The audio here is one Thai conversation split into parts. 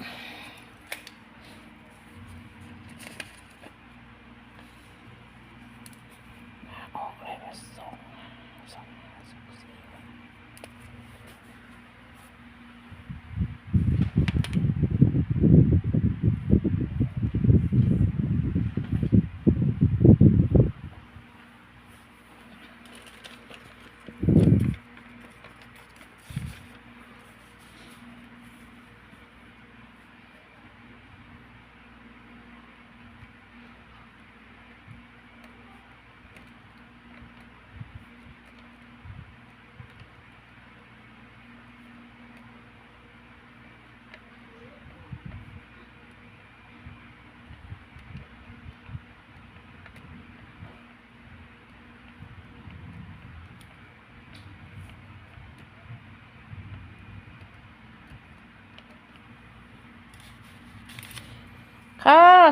Yeah.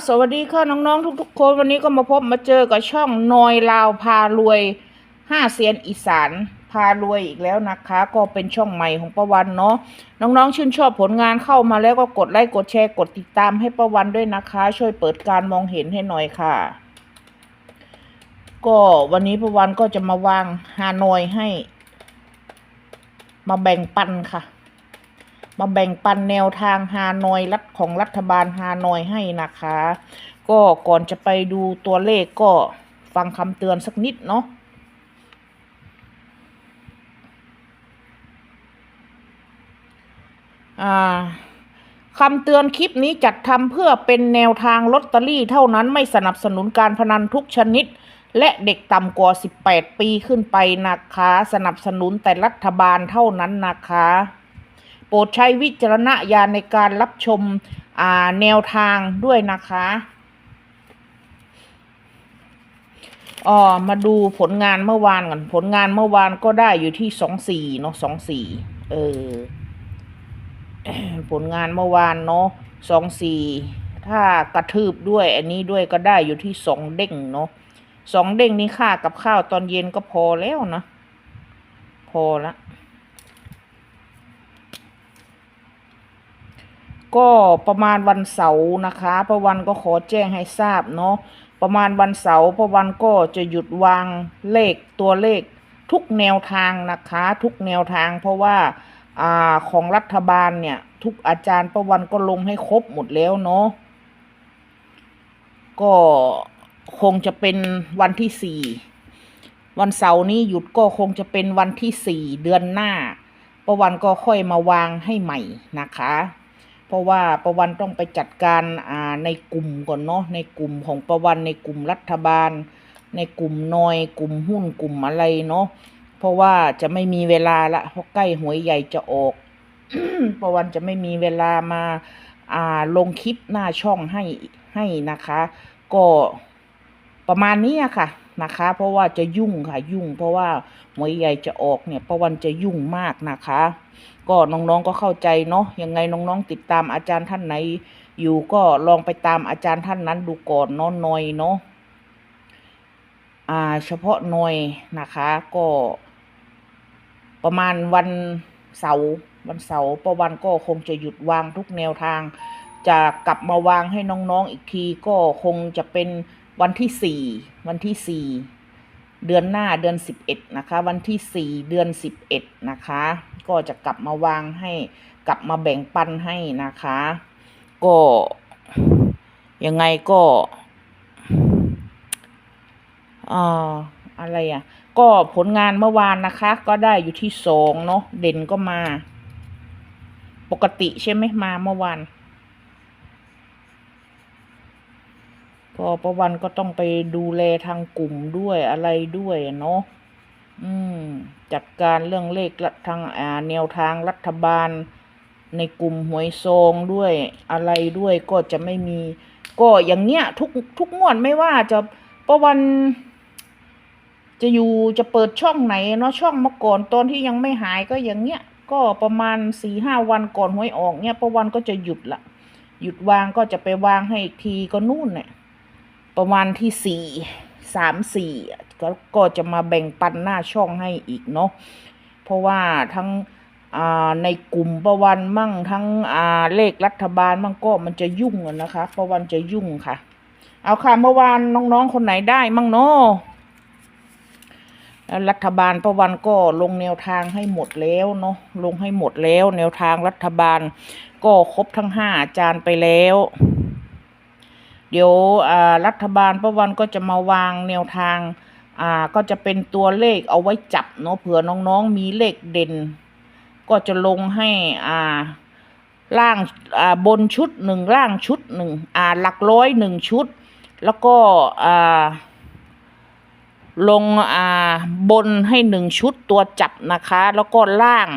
สวัสดีค่ะน้องๆทุกๆคนวันนี้ก็มาพบมาเจอกับช่องนอยลาวพารวยห้าเซียนอีสานพารวยอีกแล้วนะคะ ก็เป็นช่องใหม่ของประวันเนาะน้องๆชื่นชอบผลงานเข้ามาแล้วก็กดไลค์กดแชร์กดติดตามให้ประวันด้วยนะคะ ช่วยเปิดการมองเห็นให้หน่อยค่ะ ก็วันนี้ประวันก็จะมาวางฮานอยให้ มาแบ่งปันค่ะ มาแบ่งปันแนวทางฮานอยรัฐของรัฐบาลฮานอยให้นะคะ ก็ก่อนจะไปดูตัวเลขก็ฟังคำเตือนสักนิดเนาะอ่าคำเตือนคลิปนี้จัดทำเพื่อเป็นแนวทางลอตเตอรี่เท่านั้นไม่สนับสนุนการพนันทุกชนิด และเด็กต่ำกว่า 18 ปีขึ้นไปนะคะ สนับสนุนแต่รัฐบาลเท่านั้นนะคะ โปรดใช้วิจารณญาณในการรับชมแนวทางด้วยนะคะอ๋อมาดูผลงานเมื่อวานก่อนผลงานเมื่อวานก็ได้อยู่ที่สองสี่เนาะสองสี่เออ ผลงานเมื่อวานเนาะสองสี่ถ้ากระทืบด้วย อันนี้ด้วยก็ได้อยู่ที่สองเด้งเนาะสองเด้งนี้ค่ากับข้าวตอนเย็นก็พอแล้วนะพอละ ก็ประมาณวันเสาร์นะคะประวันก็ขอแจ้งให้ทราบเนาะประมาณวันเสาร์ประวันก็จะหยุดวางเลขตัวเลขทุกแนวทางนะคะ ทุกแนวทางเพราะว่าอ่าของรัฐบาลเนี่ย ทุกอาจารย์ประวันก็ลงให้ครบหมดแล้วเนาะก็คงจะเป็นวันที่สี่วันเสาร์นี้หยุดก็คงจะเป็นวันที่สี่เดือนหน้าประวันก็ค่อยมาวางให้ใหม่นะคะ เพราะว่าประวันต้องไปจัดการอ่าในกลุ่มก่อนเนาะในกลุ่มของประวันในกลุ่มรัฐบาล ในกลุ่มนอย กลุ่มหุ้นกลุ่มอะไรเนาะเพราะว่าจะไม่มีเวลาละเพราะใกล้หวยใหญ่จะออกประวันจะไม่มีเวลามาอ่าลงคลิปหน้าช่องให้ให้นะคะ ก็ประมาณนี้อะค่ะ นะคะ เพราะว่าจะยุ่งค่ะยุ่ง เพราะว่าหวยใหญ่จะออกเนี่ยประวันจะยุ่งมากนะคะ ก็น้องๆก็เข้าใจเนาะยังไงน้องๆติดตามอาจารย์ท่านไหน อยู่ก็ลองไปตามอาจารย์ท่านนั้นดูก่อนเนาะหน่อยเนาะอ่าเฉพาะหน่อยนะคะ ก็ ประมาณวันเสาร์วันเสาร์ประวันก็คงจะหยุดวางทุกแนวทาง จะกลับมาวางให้น้องๆอีกทีก็คงจะเป็น วันที่สี่วันที่สี่เดือนหน้าเดือนสิบเอ็ดนะคะ วันที่สี่เดือนสิบเอ็ดนะคะ ก็จะกลับมาวางให้กลับมาแบ่งปันให้นะคะ ก็ยังไงก็อ่าอะไรอะ ก็ผลงานเมื่อวานนะคะ ก็ได้อยู่ที่สองเนาะเด่นก็มา ปกติใช่ไหมมาเมื่อวาน ก็ประวันก็ต้องไปดูแลทางกลุ่มด้วยอะไรด้วยเนาะอืม จัดการเรื่องเลขทางอ่าแนวทางรัฐบาล ในกลุ่มหวยซองด้วยอะไรด้วยก็จะไม่มี ก็อย่างเนี้ย ทุกทุกงวดไม่ว่าจะประวัน จะอยู่จะเปิดช่องไหนเนาะช่องเมื่อก่อนตอนที่ยังไม่หายก็อย่างเนี้ย ก็ประมาณสี่ห้าวันก่อนหวยออกเนี่ยประวันก็จะหยุดละหยุดวางก็จะไปวางให้อีกทีก็นู่นเนี่ย ประมาณที่สี่สามสี่ก็ก็จะมาแบ่งปันหน้าช่องให้อีกเนาะเพราะว่าทั้งในกลุ่มประวันมั่งทั้งเลขรัฐบาลมั่งก็มันจะยุ่งนะคะ ประวันจะยุ่งค่ะ เอาค่ะเมื่อวานน้องๆคนไหนได้มั่งเนาะรัฐบาลประวันก็ลงแนวทางให้หมดแล้วเนาะลงให้หมดแล้ว แนวทางรัฐบาลก็ครบทั้งห้าอาจารย์ไปแล้ว เดี๋ยวอ่ารัฐบาลประวันก็จะมาวางแนวทางอ่าก็จะเป็นตัวเลขเอาไว้จับเนาะเผื่อน้องๆมีเลขเด่น ก็จะลงให้อ่าล่างอ่าบนชุดหนึ่งล่างชุดหนึ่งอ่าหลักร้อยหนึ่งชุด แล้วก็อ่าลงอ่าบนให้หนึ่งชุดตัวจับนะคะ แล้วก็ล่าง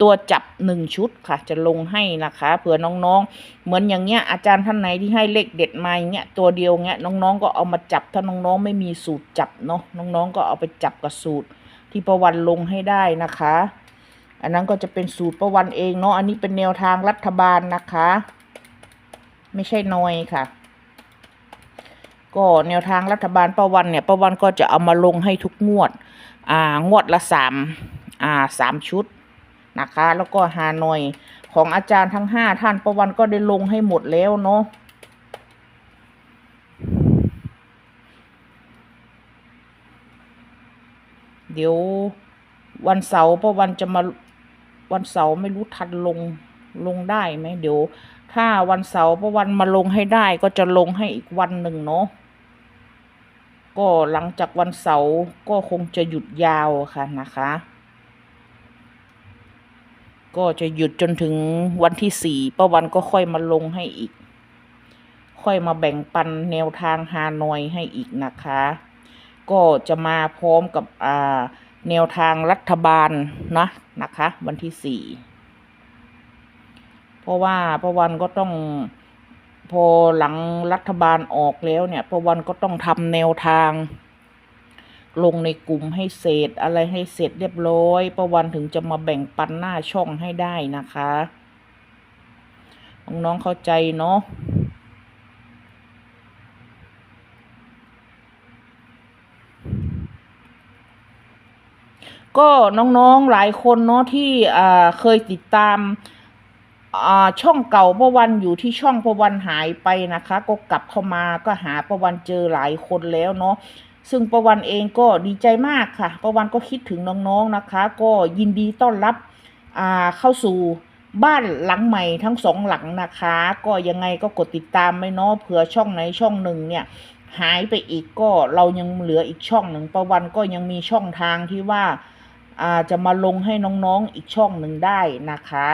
ตัวจับหนึ่งชุดค่ะ จะลงให้นะคะ เผื่อน้องๆ เหมือนอย่างเงี้ยอาจารย์ท่านไหนที่ให้เลขเด็ดมาอย่างเงี้ยตัวเดียวเงี้ยน้องๆก็เอามาจับถ้าน้องๆไม่มีสูตรจับเนาะน้องๆก็เอาไปจับกับสูตร ที่ประวันลงให้ได้นะคะ อันนั้นก็จะเป็นสูตรประวันเองเนาะอันนี้เป็นแนวทางรัฐบาลนะคะ ไม่ใช่นอยค่ะก็แนวทางรัฐบาลประวันเนี่ยประวันก็จะเอามาลงให้ทุกงวด อ่างวดละสามอ่าสามชุด นะคะ แล้วก็ฮานอยของอาจารย์ทั้งห้าท่านประวันก็ได้ลงให้หมดแล้วเนาะเดี๋ยววันเสาร์ประวันจะมาวันเสาร์ไม่รู้ทันลงลงได้ไหมเดี๋ยว ถ้าวันเสาร์ประวันมาลงให้ได้ก็จะลงให้อีกวันหนึ่งเนาะก็หลังจากวันเสาร์ก็คงจะหยุดยาวค่ะนะคะ ก็จะหยุดจนถึงวันที่สี่ประวันก็ค่อยมาลงให้อีก ค่อยมาแบ่งปันแนวทางฮานอยให้อีกนะคะ ก็จะมาพร้อมกับอ่าแนวทางรัฐบาลนะนะคะ วันที่สี่เพราะว่าประวันก็ต้องพอหลังรัฐบาลออกแล้วเนี่ยประวันก็ต้องทำแนวทาง ลงในกลุ่มให้เสร็จอะไรให้เสร็จเรียบร้อยประวันถึงจะมาแบ่งปันหน้าช่องให้ได้นะคะน้องๆเข้าใจเนาะก็น้องๆหลายคนเนาะที่เคยติดตามช่องเก่าประวันอยู่ที่ช่องประวันหายไปนะคะ ก็กลับเข้ามาก็หาประวันเจอหลายคนแล้วเนาะ ซึ่งประวันเองก็ดีใจมากค่ะ ประวันก็คิดถึงน้องๆนะคะ ก็ยินดีต้อนรับอ่าเข้าสู่บ้านหลังใหม่ทั้งสองหลังนะคะ ก็ยังไงก็กดติดตามไว้เนาะเผื่อช่องไหนช่องหนึ่งเนี่ยหายไปอีกก็เรายังเหลืออีกช่องหนึ่งประวันก็ยังมีช่องทางที่ว่าอาจะมาลงให้น้องๆอีกช่องหนึ่งได้นะคะ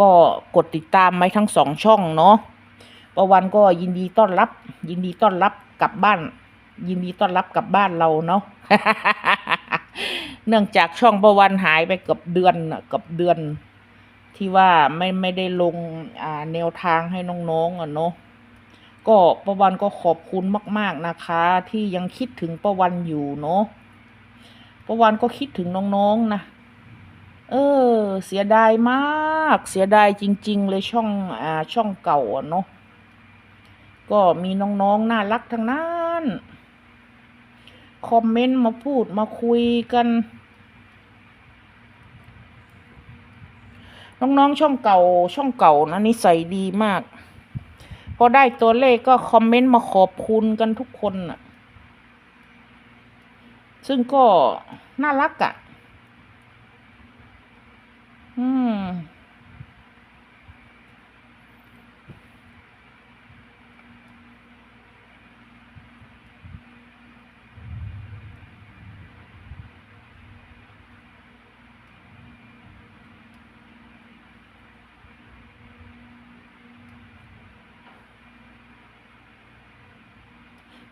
ก็กดติดตามไว้ทั้งสองช่องเนาะประวันก็ยินดีต้อนรับ ยินดีต้อนรับ กลับบ้าน ยินดีต้อนรับกลับบ้านเราเนาะเนื่องจากช่องประวันหายไปเกือบเดือนน่ะเกือบเดือน ที่ว่าไม่ไม่ได้ลงอ่าแนวทางให้น้องๆอะเนาะก็ประวันก็ขอบคุณมาก ๆนะคะ ที่ยังคิดถึงประวันอยู่เนาะประวันก็คิดถึงน้องๆนะเออ เสียดายมาก เสียดายจริง ๆ เลยช่องอ่าช่องเก่าอะเนาะ ก็มีน้องๆน่ารักทั้งนั้น คอมเมนต์มาพูดมาคุยกัน น้องๆช่องเก่าช่องเก่านะนิสัยดีมาก พอได้ตัวเลขก็คอมเมนต์มาขอบคุณกันทุกคนน่ะ ซึ่งก็น่ารักอะ่ะ อืม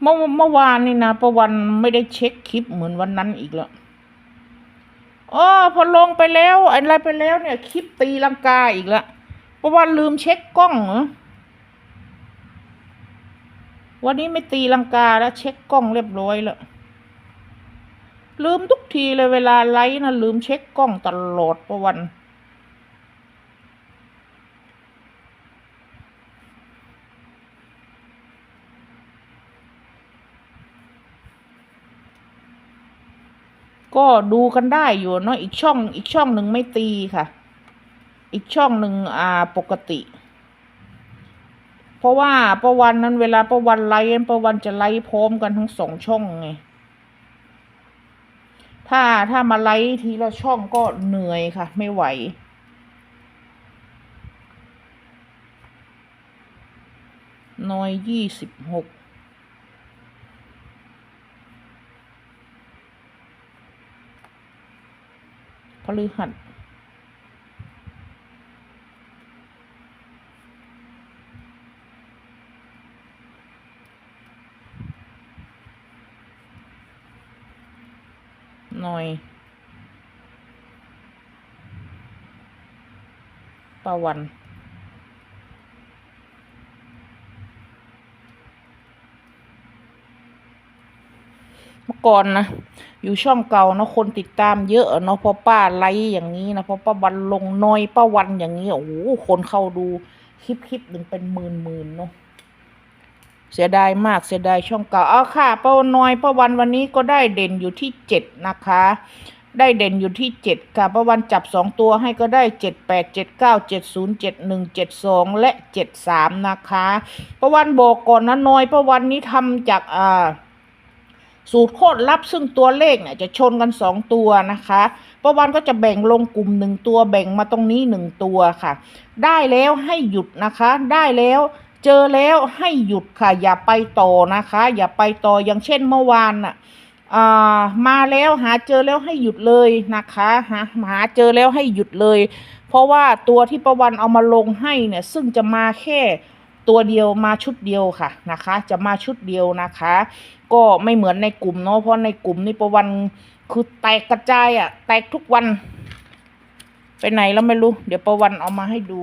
เมื่อเมื่อวานนี่นะประวันไม่ได้เช็คคลิปเหมือนวันนั้นอีกแล้วอ๋อพอลงไปแล้วอะไรไปแล้วเนี่ย คลิปตีลังกาอีกแล้วประวันลืมเช็คกล้องเหรอวันนี้ไม่ตีลังกาแล้ว เช็คกล้องเรียบร้อยแล้วลืมทุกทีเลยเวลาไลฟ์นะลืมเช็คกล้องตลอดประวัน ก็ดูกันได้อยู่เนาะอีกช่องอีกช่องหนึ่งไม่ตีค่ะ อีกช่องหนึ่งอ่าปกติ เพราะว่าประวันนั้นเวลาประวันไลฟ์ประวันจะไลฟ์พร้อมกันทั้งสองช่องไงถ้าถ้ามาไลฟ์ทีละช่องก็เหนื่อยค่ะ ไม่ไหวน้อยยี่สิบหก พฤหัสหน่อย ประวัน เมื่อก่อนนะอยู่ช่องเก่าเนาะคนติดตามเยอะเนาะพราะป้าไลฟ์อย่างนี้นะพราะป้าวันลงน้อยป้าวันอย่างนี้โอ้โหคนเข้าดูคลิปคลิปหนึ่งเป็นหมื่นหมื่นๆเนาะเสียดายมากเสียดายช่องเก่าเอาค่ะป้าน้อยป้าวันวันนี้ก็ได้เด่นอยู่ที่เจ็ดนะคะ ได้เด่นอยู่ที่เจ็ดค่ะป้าวันจับสองตัวให้ก็ได้เจ็ดแปดเจ็ดเก้าเจ็ดศูนย์เจ็ดหนึ่งเจ็ดสองและเจ็ดสามนะคะป้าวันบอกก่อนนะน้อยป้าวันนี้ทำจากอ่า สูตรโคตรลับซึ่งตัวเลขเนี่ยจะชนกันสองตัวนะคะประวันก็จะแบ่งลงกลุ่มหนึ่งตัวแบ่งมาตรงนี้หนึ่งตัวค่ะ ได้แล้วให้หยุดนะคะ ได้แล้วเจอแล้วให้หยุดค่ะ อย่าไปต่อนะคะ อย่าไปต่ออย่างเช่นเมื่อวานน่ะมาแล้วหาเจอแล้วให้หยุดเลยนะคะหาหาเจอแล้วให้หยุดเลย เพราะว่าตัวที่ประวันเอามาลงให้เนี่ยซึ่งจะมาแค่ตัวเดียวมาชุดเดียวค่ะนะคะ จะมาชุดเดียวนะคะ ก็ไม่เหมือนในกลุ่มเนาะเพราะในกลุ่มนี่ประวันคือแตกกระจายอะ่ะ แตกทุกวัน ไปไหนแล้วไม่รู้ เดี๋ยวประวันเอามาให้ดู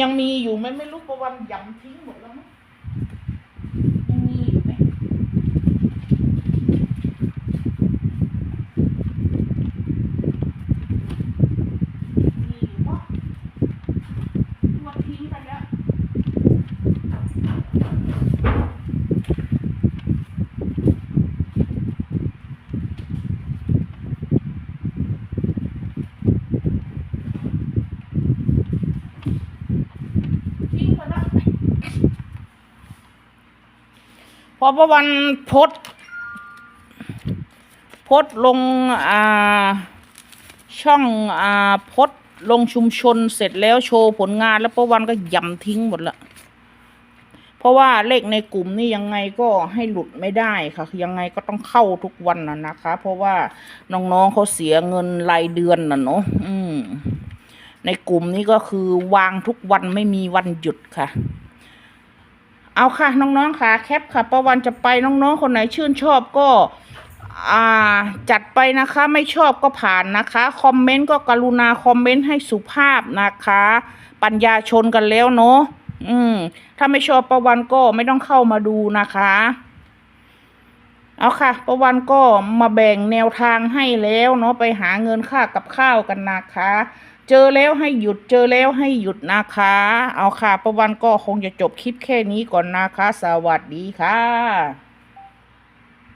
ยังมีอยู่ไหมไม่รู้ประวันยำทิ้งหมดแล้วมั้งมีอยู่ไหมมีอยู่ปะตัวทิ้งไปแล้ว ทิ้งไปแล้ว พอประวันพสต์โพสต์ลงอ่าช่องอ่าพสต์ลงชุมชนเสร็จแล้วโชว์ผลงานแล้วประวันก็ยำทิ้งหมดละเพราะว่าเลขในกลุ่มนี่ยังไงก็ให้หลุดไม่ได้ค่ะ ยังไงก็ต้องเข้าทุกวันนะนะคะ เพราะว่าน้องๆเขาเสียเงินรายเดือนน่ะเนาะในกลุ่มนี้ก็คือวางทุกวันไม่มีวันหยุดค่ะ เอาค่ะน้องๆค่ะแคปค่ะประวันจะไปน้องๆคนไหนชื่นชอบก็จัดไปนะคะไม่ชอบก็ผ่านนะคะ คอมเมนต์ก็กรุณาคอมเมนต์ให้สุภาพนะคะ ปัญญาชนกันแล้วเนาะอืม ถ้าไม่ชอบประวันก็ไม่ต้องเข้ามาดูนะคะ เอาค่ะ ประวันก็มาแบ่งแนวทางให้แล้วเนาะไปหาเงินค่ากับข้าวกันนะคะ เจอแล้วให้หยุดเจอแล้วให้หยุดนะคะ เอาค่ะ ประวันก็คงจะจบคลิปแค่นี้ก่อนนะคะ สวัสดีค่ะ